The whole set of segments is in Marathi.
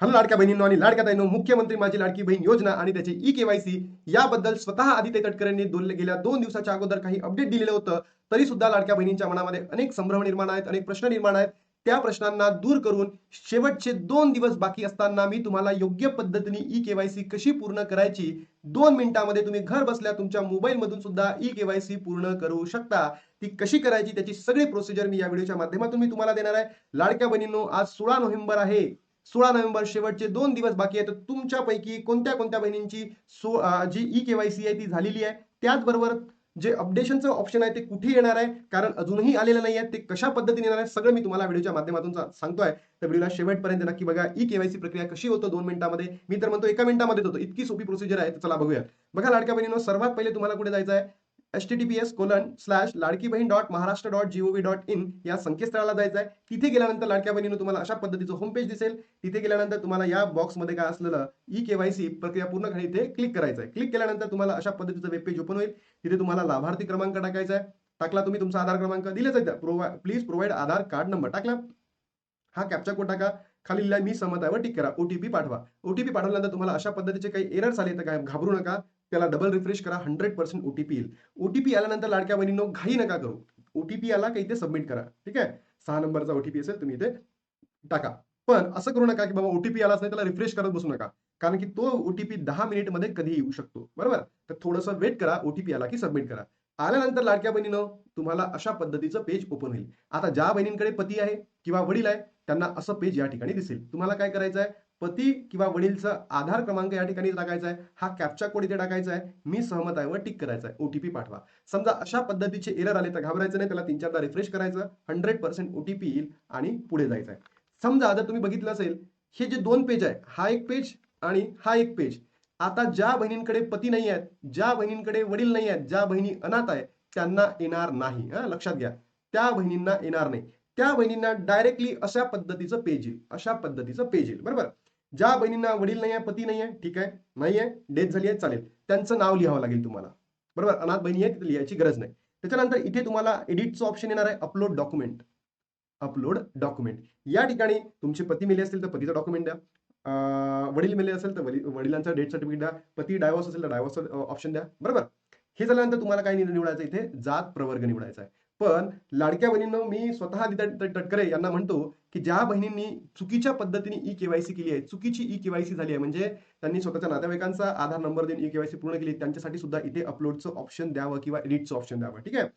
हॅलो लाडक्या बहिणींनो आणि लाडक्या ताईंनो मुख्यमंत्री माझी लाडकी बहीण योजना आणि त्याची ई केवायसी याबद्दल स्वतः आदित्य तटकरेंनी दोन गेल्या दोन दिवसाच्या अगोदर काही अपडेट दिलेलं होतं. तरी सुद्धा लाडक्या बहिणींच्या मनामध्ये अनेक संभ्रम निर्माण आहेत अनेक प्रश्न निर्माण आहेत. त्या प्रश्नांना दूर करून शेवटचे दोन दिवस बाकी असताना मी तुम्हाला योग्य पद्धतीने ई केवायसी कशी पूर्ण करायची दोन मिनिटांमध्ये तुम्ही घर बसल्या तुमच्या मोबाईल मधून सुद्धा ई केवायसी पूर्ण करू शकता. ती कशी करायची त्याची सगळी प्रोसिजर मी या व्हिडिओच्या माध्यमातून मी तुम्हाला देणार आहे. लाडक्या बहिणींनो आज सोळा नोव्हेंबर आहे. सोळा नोव्हेंबर शेवटचे दोन दिवस बाकी आहेत. तर तुमच्यापैकी कोणत्या कोणत्या बहिणींची सो जी ई केवायसी आहे ती झालेली आहे? त्याचबरोबर जे अपडेशनचं ऑप्शन आहे ते कुठे येणार आहे? कारण अजूनही आलेलं नाही आहे. ते कशा पद्धतीने येणार आहे? सगळं मी तुम्हाला व्हिडिओच्या माध्यमातून सांगतोय. तर व्हिडिओला शेवटपर्यंत नक्की बघा. ई केवायसी प्रक्रिया कशी होतं दोन मिनिटांमध्ये? मी तर म्हणतो एका मिनिटामध्ये होतो. इतकी सोपी प्रोसिजर आहे. तर चला बघूया. बघा लाडक्या बहिणीनो सर्वात पहिले तुम्हाला कुठे जायचं आहे? H T T P S colon slash Ladki Bahin dot Maharashtra dot gov dot in या संकेतस्थळाला जायचं आहे तिथे गेल्यानंतर लाडक्या बहिणीनं तुम्हाला अशा पद्धतीचं होम पेज दिसेल. तिथे गेल्यानंतर तुम्हाला या बॉक्समध्ये काय असलेलं ई केवायसी प्रक्रिया पूर्ण खाली इथे क्लिक करायचं आहे क्लिक केल्यानंतर तुम्हाला अशा पद्धतीचं वेब पेज ओपन होईल. तिथे तुम्हाला लाभार्थी क्रमांक टाकायचा आहे. टाकला तुम्ही तुमचा आधार क्रमांक. दिलेच आहे प्रोवा please provide Aadhaar card number टाकला. हा कॅप्चा कोड टाका. खाली लिहिला मी सहमत आहे. टिक करा. ओटीपी पाठवा. ओटीपी पाठवल्यानंतर तुम्हाला अशा पद्धतीचे काही एरर्स आले तर काय? घाबरू नका. त्याला डबल रिफ्रेश करा हंड्रेड पर्सेंट ओटीपी येईल. ओटीपी आल्यानंतर लाडक्या बहिणीनो घाई नका करू. ओटीपी आला का इथे सबमिट करा. ठीक आहे? सहा नंबरचा ओटीपी असेल तुम्ही इथे टाका. पण असं करू नका की बाबा ओटीपी आलाच नाही त्याला रिफ्रेश करत बसू नका. कारण की तो ओटीपी दहा मिनिटमध्ये कधी येऊ शकतो. बरोबर? तर थोडंसं वेट करा ओटीपी आला की सबमिट करा. आल्यानंतर लाडक्या बहिणीनं तुम्हाला अशा पद्धतीचं पेज ओपन होईल. आता ज्या बहिणींकडे पती आहे किंवा वडील आहे त्यांना असं पेज या ठिकाणी दिसेल. तुम्हाला काय करायचं आहे पती किंवा वडीलचा आधार क्रमांक या ठिकाणी टाकायचा आहे हा कॅप्चा कोड इथे टाकायचा आहे मी सहमत आहे व टिक करायचा आहे ओटीपी पाठवा. समजा अशा पद्धतीचे एरर आले तर घाबरायचं नाही. त्याला तीन चारदा रिफ्रेश करायचं. हंड्रेड पर्सेंट ओटीपी येईल आणि पुढे जायचं आहे समजा जर तुम्ही बघितलं असेल हे जे दोन पेज आहे हा एक पेज आणि हा एक पेज आता ज्या बहिणींकडे पती नाही आहेत ज्या बहिणींकडे वडील नाही आहेत ज्या बहिणी अनाथ आहेत त्यांना येणार नाही. हा लक्षात घ्या. त्या बहिणींना येणार नाही. त्या बहिणींना डायरेक्टली अशा पद्धतीचं पेज येईल. अशा पद्धतीचं पेज येईल. बरोबर? ज्या बहिणींना वडील नाही आहे पती नाही आहे ठीक? आहे नाही आहे डेथ झाली आहे चालेल. त्यांचं नाव लिहावं लागेल तुम्हाला. बरोबर? अनाथ बहिणी आहे तिथे लिहायची गरज नाही. त्याच्यानंतर इथे तुम्हाला एडिटचं ऑप्शन येणार आहे अपलोड डॉक्युमेंट अपलोड डॉक्युमेंट या ठिकाणी तुमचे पती मेले असतील तर पतीचा डॉक्युमेंट द्या. वडील मेले असेल तर वडिलांचा डेथ सर्टिफिकेट द्या. पती डायव्हर्स असेल तर डायव्हर्स ऑप्शन द्या. बरोबर? हे झाल्यानंतर तुम्हाला काय निवडायचं इथे? जात प्रवर्ग निवडायचा आहे. पण लाडक्या बहिणींनो मी स्वतः तटकरे यांना म्हणतो की ज्या बहिणींनी चुकीच्या पद्धतीने ई केवायसी केली आहे चुकीची ई केवायसी झाली आहे म्हणजे त्यांनी स्वतःच्या नातेवाईकांचा आधार नंबर देऊन ई केवायसी पूर्ण केली त्यांच्यासाठी सुद्धा इथे अपलोडचं ऑप्शन द्यावं किंवा एडिटचं ऑप्शन द्यावं ठीक आहे?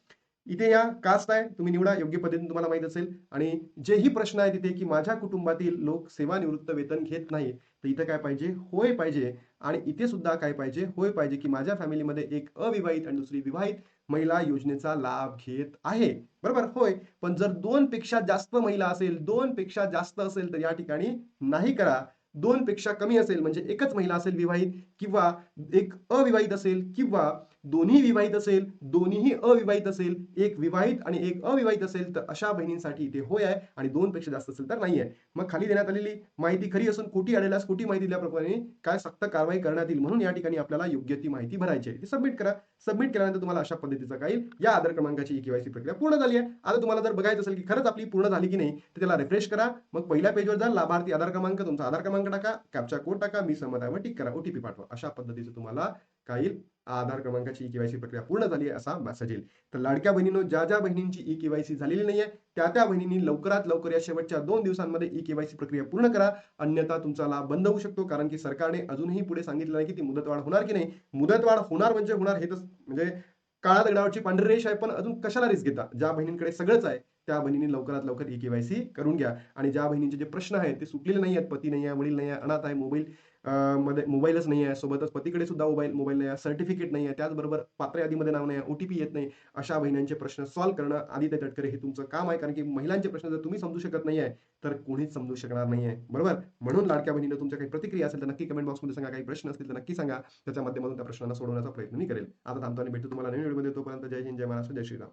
इथे या कास्ट आहे तुम्ही निवडा योग्य पद्धतीने तुम्हाला माहीत असेल. आणि जेही प्रश्न आहे तिथे की माझ्या कुटुंबातील लोक सेवानिवृत्त वेतन घेत नाही तर इथे काय पाहिजे? होय पाहिजे. आणि इथे सुद्धा काय पाहिजे? होय पाहिजे की माझ्या फॅमिलीमध्ये एक अविवाहित आणि दुसरी विवाहित महिला योजनेचा लाभ घेत आहे. बरोबर? होय. पण जर दोन पेक्षा जास्त महिला असेल दोन पेक्षा जास्त असेल तर या ठिकाणी नाही करा. दोन पेक्षा कमी असेल म्हणजे एकच महिला असेल विवाहित किंवा एक अविवाहित असेल किंवा दोन्ही विवाहित असेल दोन्हीही अविवाहित असेल एक विवाहित आणि एक अविवाहित असेल तर अशा बहिणींसाठी इथे होय आहे आणि दोन पेक्षा जास्त असेल तर नाही आहे मग खाली देण्यात आलेली माहिती खरी असून खोटी आढळल्यास खोटी माहिती दिल्याप्रमाणे काय सक्त कारवाई करण्यात येईल म्हणून या ठिकाणी आपल्याला योग्य ती माहिती भरायची आहे. सबमिट करा. सबमिट केल्यानंतर तुम्हाला अशा पद्धतीचा काही या आधार क्रमांकाची केवायसी प्रक्रिया पूर्ण झाली आहे. आता तुम्हाला जर बघायचं असेल की खरंच आपली पूर्ण झाली की नाही तर त्याला रिफ्रेश करा. मग पहिल्या पेजवर जा लाभार्थी आधार क्रमांक तुमचा आधार क्रमांक टाका कॅप्चा कोड टाका मी सहमत आहे टिक करा ओटीपी पाठवा. अशा पद्धतीचं तुम्हाला काही आधार क्रमांकाची ई केवायसी प्रक्रिया पूर्ण झाली असा मेसेज येईल. तर लाडक्या बहिणीनं ज्या ज्या बहिणींची ई केवायसी झालेली नाहीये त्या त्या बहिणींनी लवकरात लवकर या शेवटच्या दोन दिवसांमध्ये ई केवायसी प्रक्रिया पूर्ण करा. अन्यथा तुमचा लाभ बंद होऊ शकतो कारण की सरकारने अजूनही पुढे सांगितलं नाही की ती मुदतवाढ होणार की नाही. मुदतवाढ होणार म्हणजे होणार हे तर म्हणजे काळा दगडावरची पांढरी रेष आहे पण अजून कशाला रिस्क घेता? ज्या बहिणींकडे सगळंच आहे त्या बहिणीने लवकरात लवकर ई केवायसी करून घ्या. आणि ज्या बहिणींचे जे प्रश्न आहेत ते सुटलेले नाही आहेत पती नाही आहे वडील नाही आहे अनाथ आहे मोबाईल मध्ये मोबाईलच नाही आहे सोबतच पतीकडे सुद्धा मोबाईल मोबाईल नाही आहे सर्टिफिकेट नाही आहे त्याचबरोबर पात्र यादीमध्ये नाव नाही आहे ओटीपी येत नाही अशा बहिण्यांचे प्रश्न सॉल्व्ह करणं आदित्य तटकरे हे तुमचं काम आहे. कारण की महिलांचे प्रश्न जर तुम्ही समजू शकत नाही आहे तर कोणीच समजू शकणार नाही आहे. बरोबर? म्हणून लाडक्या बहिणीनं तुमच्या काही प्रतिक्रिया असेल तर नक्की कमेंट बॉक्समध्ये सांगा. काही प्रश्न असतील तर नक्की सांगा. त्याच्या माध्यमातून त्या प्रश्नांना सोडवण्याचा प्रयत्न मी करेल. आता थांबतो आणि भेटतो तुम्हाला नवीन व्हिडिओमध्ये तोपर्यंत जय हिंद जय महाराष्ट्र जय श्रीराम.